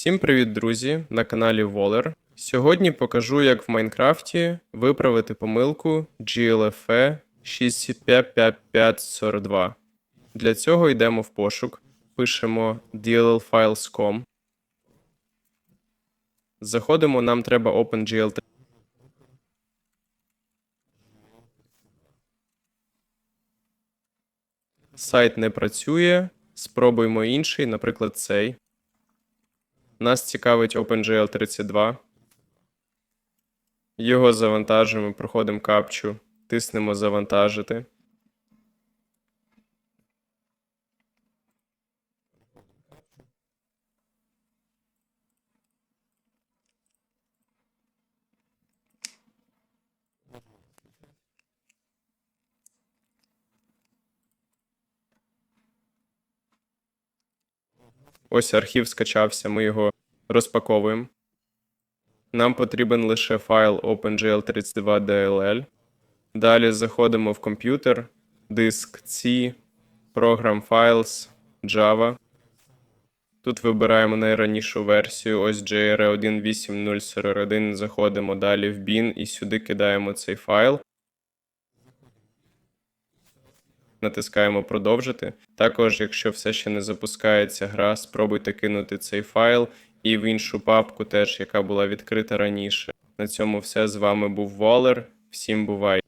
Всім привіт, друзі! На каналі Waller. Сьогодні покажу, як в Майнкрафті виправити помилку GLFE 655542. Для цього йдемо в пошук, пишемо dllfiles.com. Заходимо, нам треба OpenGL. Сайт не працює. Спробуємо інший, наприклад, цей. Нас цікавить OpenGL 32. Його завантажуємо, проходимо капчу, тиснемо завантажити. Ось архів скачався, ми його розпаковуємо. Нам потрібен лише файл OpenGL32DLL. Далі заходимо в комп'ютер, диск C, Program Files, Java. Тут вибираємо найранішу версію, ось JR18041, заходимо далі в bin і сюди кидаємо цей файл. Натискаємо продовжити. Також, якщо все ще не запускається гра, спробуйте кинути цей файл і в іншу папку, теж яка була відкрита раніше. На цьому все з вами був Волер. Всім бувай!